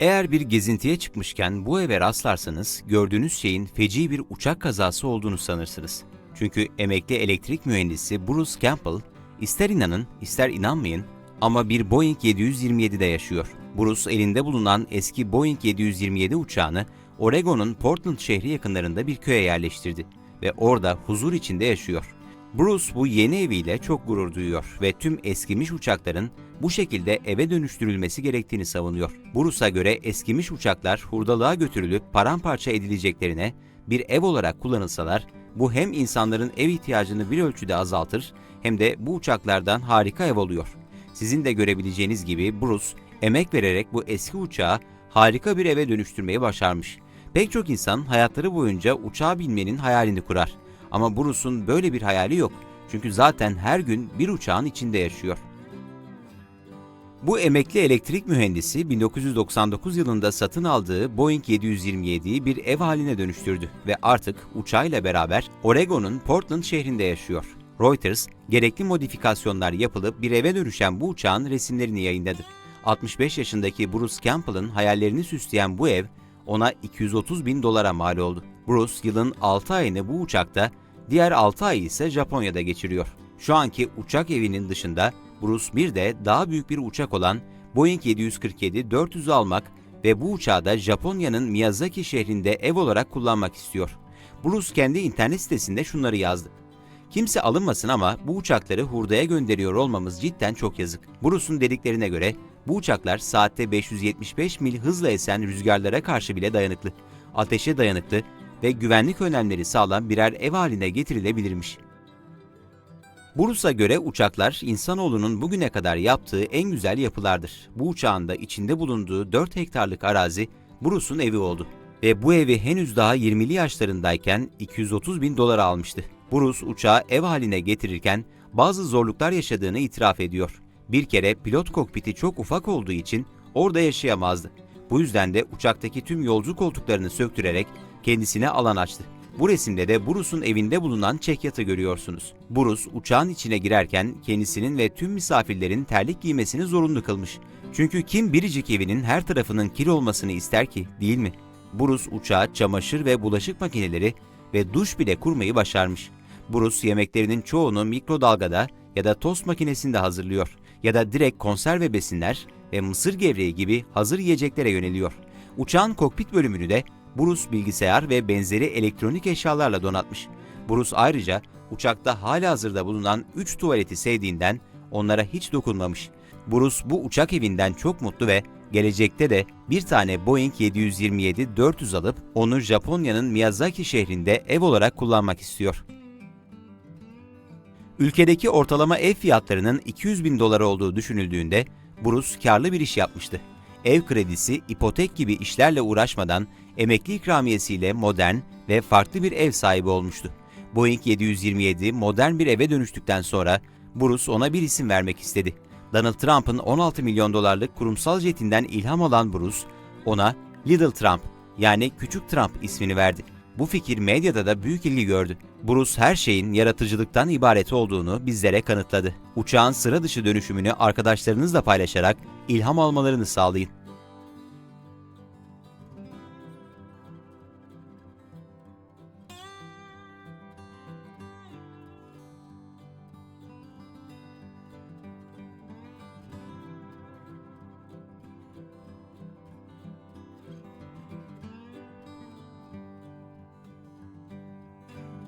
Eğer bir gezintiye çıkmışken bu eve rastlarsanız gördüğünüz şeyin feci bir uçak kazası olduğunu sanırsınız. Çünkü emekli elektrik mühendisi Bruce Campbell, ister inanın ister inanmayın ama bir Boeing 727'de yaşıyor. Bruce elinde bulunan eski Boeing 727 uçağını Oregon'un Portland şehri yakınlarında bir köye yerleştirdi ve orada huzur içinde yaşıyor. Bruce bu yeni eviyle çok gurur duyuyor ve tüm eskimiş uçakların bu şekilde eve dönüştürülmesi gerektiğini savunuyor. Bruce'a göre eskimiş uçaklar hurdalığa götürülüp paramparça edileceklerine bir ev olarak kullanılsalar bu hem insanların ev ihtiyacını bir ölçüde azaltır hem de bu uçaklardan harika ev oluyor. Sizin de görebileceğiniz gibi Bruce emek vererek bu eski uçağı harika bir eve dönüştürmeyi başarmış. Pek çok insan hayatları boyunca uçağa binmenin hayalini kurar. Ama Bruce'un böyle bir hayali yok. Çünkü zaten her gün bir uçağın içinde yaşıyor. Bu emekli elektrik mühendisi 1999 yılında satın aldığı Boeing 727'yi bir ev haline dönüştürdü ve artık uçağıyla beraber Oregon'un Portland şehrinde yaşıyor. Reuters, gerekli modifikasyonlar yapılıp bir eve dönüşen bu uçağın resimlerini yayınladı. 65 yaşındaki Bruce Campbell'ın hayallerini süsleyen bu ev ona 230 bin dolara mal oldu. Bruce yılın 6 ayını bu uçakta, diğer 6 ayı ise Japonya'da geçiriyor. Şu anki uçak evinin dışında Bruce bir de daha büyük bir uçak olan Boeing 747-400'ü almak ve bu uçağı da Japonya'nın Miyazaki şehrinde ev olarak kullanmak istiyor. Bruce kendi internet sitesinde şunları yazdı. Kimse alınmasın ama bu uçakları hurdaya gönderiyor olmamız cidden çok yazık. Bruce'un dediklerine göre bu uçaklar saatte 575 mil hızla esen rüzgarlara karşı bile dayanıklı, ateşe dayanıklı ve güvenlik önlemleri sağlam birer ev haline getirilebilirmiş. Bruce'a göre uçaklar insanoğlunun bugüne kadar yaptığı en güzel yapılardır. Bu uçağın da içinde bulunduğu 4 hektarlık arazi Bruce'un evi oldu. Ve bu evi henüz daha 20'li yaşlarındayken 230 bin dolara almıştı. Bruce uçağı ev haline getirirken bazı zorluklar yaşadığını itiraf ediyor. Bir kere pilot kokpiti çok ufak olduğu için orada yaşayamazdı. Bu yüzden de uçaktaki tüm yolcu koltuklarını söktürerek kendisine alan açtı. Bu resimde de Bruce'un evinde bulunan çekyatı görüyorsunuz. Bruce uçağın içine girerken kendisinin ve tüm misafirlerin terlik giymesini zorunlu kılmış. Çünkü kim biricik evinin her tarafının kir olmasını ister ki, değil mi? Bruce uçağa çamaşır ve bulaşık makineleri ve duş bile kurmayı başarmış. Bruce yemeklerinin çoğunu mikrodalgada ya da tost makinesinde hazırlıyor ya da direkt konserve besinler ve mısır gevreği gibi hazır yiyeceklere yöneliyor. Uçağın kokpit bölümünü de Bruce bilgisayar ve benzeri elektronik eşyalarla donatmış. Bruce ayrıca uçakta halihazırda bulunan 3 tuvaleti sevdiğinden onlara hiç dokunmamış. Bruce bu uçak evinden çok mutlu ve gelecekte de bir tane Boeing 727-400 alıp onu Japonya'nın Miyazaki şehrinde ev olarak kullanmak istiyor. Ülkedeki ortalama ev fiyatlarının 200 bin dolar olduğu düşünüldüğünde Bruce karlı bir iş yapmıştı. Ev kredisi, ipotek gibi işlerle uğraşmadan emekli ikramiyesiyle modern ve farklı bir ev sahibi olmuştu. Boeing 727 modern bir eve dönüştükten sonra Bruce ona bir isim vermek istedi. Donald Trump'ın 16 milyon dolarlık kurumsal jetinden ilham alan Bruce, ona Little Trump yani Küçük Trump ismini verdi. Bu fikir medyada da büyük ilgi gördü. Bruce her şeyin yaratıcılıktan ibaret olduğunu bizlere kanıtladı. Uçağın sıra dışı dönüşümünü arkadaşlarınızla paylaşarak ilham almalarını sağlayın.